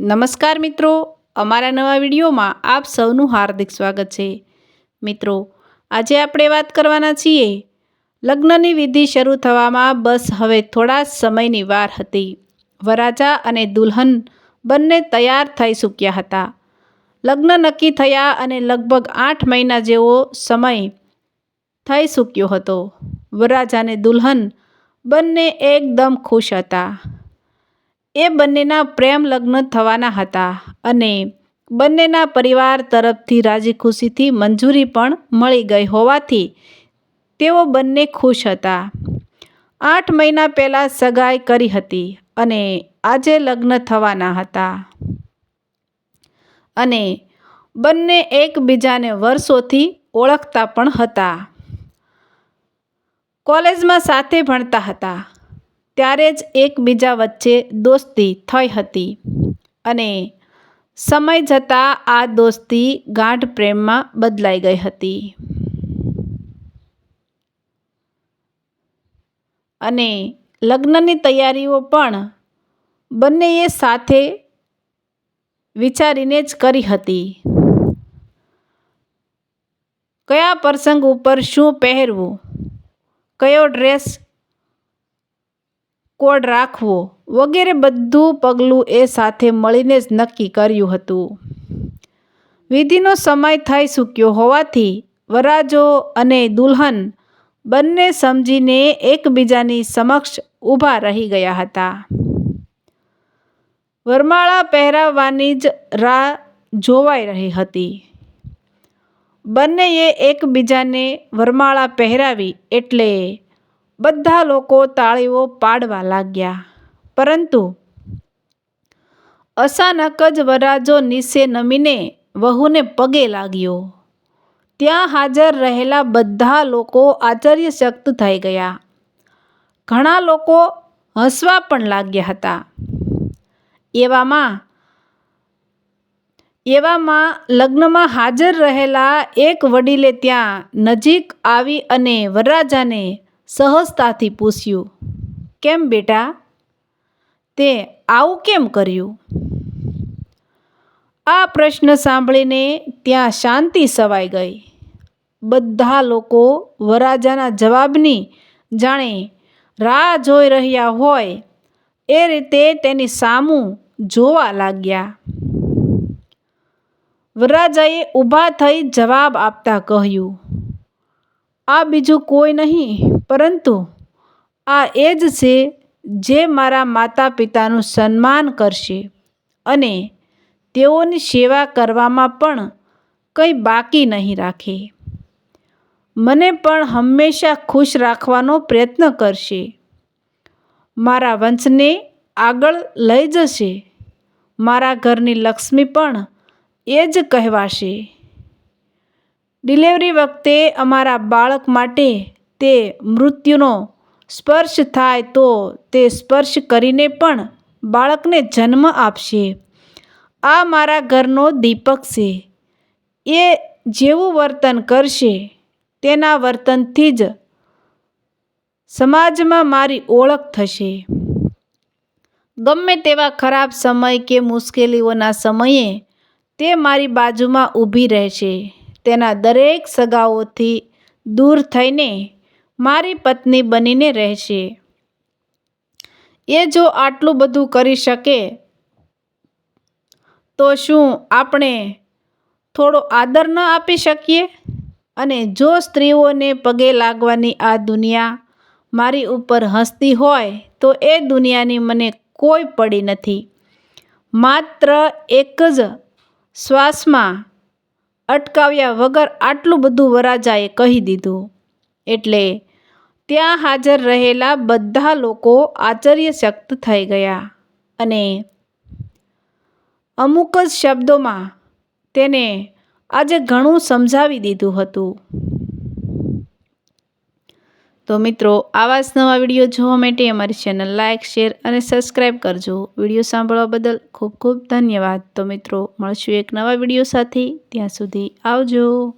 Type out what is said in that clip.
નમસ્કાર મિત્રો, અમારા નવા વિડીયોમાં આપ સૌનું હાર્દિક સ્વાગત છે. મિત્રો, આજે આપણે વાત કરવાના છીએ, લગ્નની વિધિ શરૂ થવામાં બસ હવે થોડા સમયની વાર હતી. વરાજા અને દુલ્હન બંને તૈયાર થઈ ચૂક્યા હતા. લગ્ન નક્કી થયા અને લગભગ આઠ મહિના જેવો સમય થઈ ચૂક્યો હતો. વરાજાને દુલ્હન બંને એકદમ ખુશ હતા. એ બંનેના પ્રેમ લગ્ન થવાના હતા અને બંનેના પરિવાર તરફથી રાજી ખુશીથી મંજૂરી પણ મળી ગઈ હોવાથી તેઓ બંને ખુશ હતા. આઠ મહિના પહેલાં સગાઈ કરી હતી અને આજે લગ્ન થવાના હતા. અને બંને એકબીજાને વર્ષોથી ઓળખતા પણ હતા. કોલેજમાં સાથે ભણતા હતા. ત્યારે જ એકબીજા વચ્ચે દોસ્તી થઈ હતી. અને સમય જતાં આ દોસ્તી ગાઢ પ્રેમમાં બદલાઈ ગઈ હતી. અને લગ્નની તૈયારીઓ પણ બંનેએ સાથે વિચારીને જ કરી હતી. કયા પ્રસંગ ઉપર શું પહેરવું, કયો ડ્રેસ કોડ રાખવો વગેરે બધું પગલું એ સાથે મળીને જ નક્કી કર્યું હતું. વિધિનો સમય થઈ ચૂક્યો હોવાથી વરાજો અને દુલ્હન બંને સમજીને એકબીજાની સમક્ષ ઊભા રહી ગયા હતા. વરમાળા પહેરાવવાની જ રાહ જોવાઈ રહી હતી. બંનેએ એકબીજાને વરમાળા પહેરાવી એટલે બધા લોકો તાળીઓ પાડવા લાગ્યા. પરંતુ અચાનક જ વરાજો નીચે નમીને વહુને પગે લાગ્યો. ત્યાં હાજર રહેલા બધા લોકો આશ્ચર્યચકિત થઈ ગયા. ઘણા લોકો હસવા પણ લાગ્યા હતા. એવામાં એવામાં લગ્નમાં હાજર રહેલા એક વડીલે ત્યાં નજીક આવી અને વરરાજાને સહજતાથી પૂછ્યું, કેમ બેટા? તે આવું કેમ કર્યું? આ પ્રશ્ન સાંભળીને ત્યાં શાંતિ સવાઈ ગઈ. બધા લોકો વરાજાના જવાબની જાણે રાહ જોઈ રહ્યા હોય એ રીતે તેની સામું જોવા લાગ્યા. વરરાજાએ ઊભા થઈ જવાબ આપતા કહ્યું આ બીજું કોઈ નહીં, પરંતુ આ એ જ છે જે મારા માતા પિતાનું સન્માન કરશે અને તેઓની સેવા કરવામાં પણ કંઈ બાકી નહીં રાખે. મને પણ હંમેશા ખુશ રાખવાનો પ્રયત્ન કરશે. મારા વંશને આગળ લઈ જશે. મારા ઘરની લક્ષ્મી પણ એ જ કહેવાશે. ડિલિવરી વખતે અમારા બાળક માટે તે મૃત્યુનો સ્પર્શ થાય તો તે સ્પર્શ કરીને પણ બાળકને જન્મ આપશે. આ મારા ઘરનો દીપક છે. એ જેવું વર્તન કરશે, તેના વર્તનથી જ સમાજમાં મારી ઓળખ થશે. ગમે તેવા ખરાબ સમય કે મુશ્કેલીઓના સમયે તે મારી બાજુમાં ઊભી રહેશે. તેના દરેક સગાઓથી દૂર થઈને મારી પત્ની બનીને રહેશે. એ જો આટલું બધું કરી શકે, તો શું આપણે થોડો આદર ન આપી શકીએ? અને જો સ્ત્રીઓને પગે લાગવાની આ દુનિયા મારી ઉપર હસતી હોય, તો એ દુનિયાની મને કોઈ પડી નથી. માત્ર એક જ શ્વાસમાં અટકાવ્યા વગર આટલું બધું વરાજાએ કહી દીધું. એટલે ત્યાં હાજર રહેલા બધા લોકો આશ્ચર્યચકિત થઈ ગયા અને અમુક જ શબ્દોમાં તેને આજે ઘણું સમજાવી દીધું હતું. તો મિત્રો, આવા જ નવા વીડિયો જોવા માટે અમારી ચેનલ લાઇક, શેર અને સબસ્ક્રાઈબ કરજો. વીડિયો સાંભળવા બદલ ખૂબ ખૂબ ધન્યવાદ. તો મિત્રો, મળશું એક નવા વીડિયો સાથે. ત્યાં સુધી આવજો.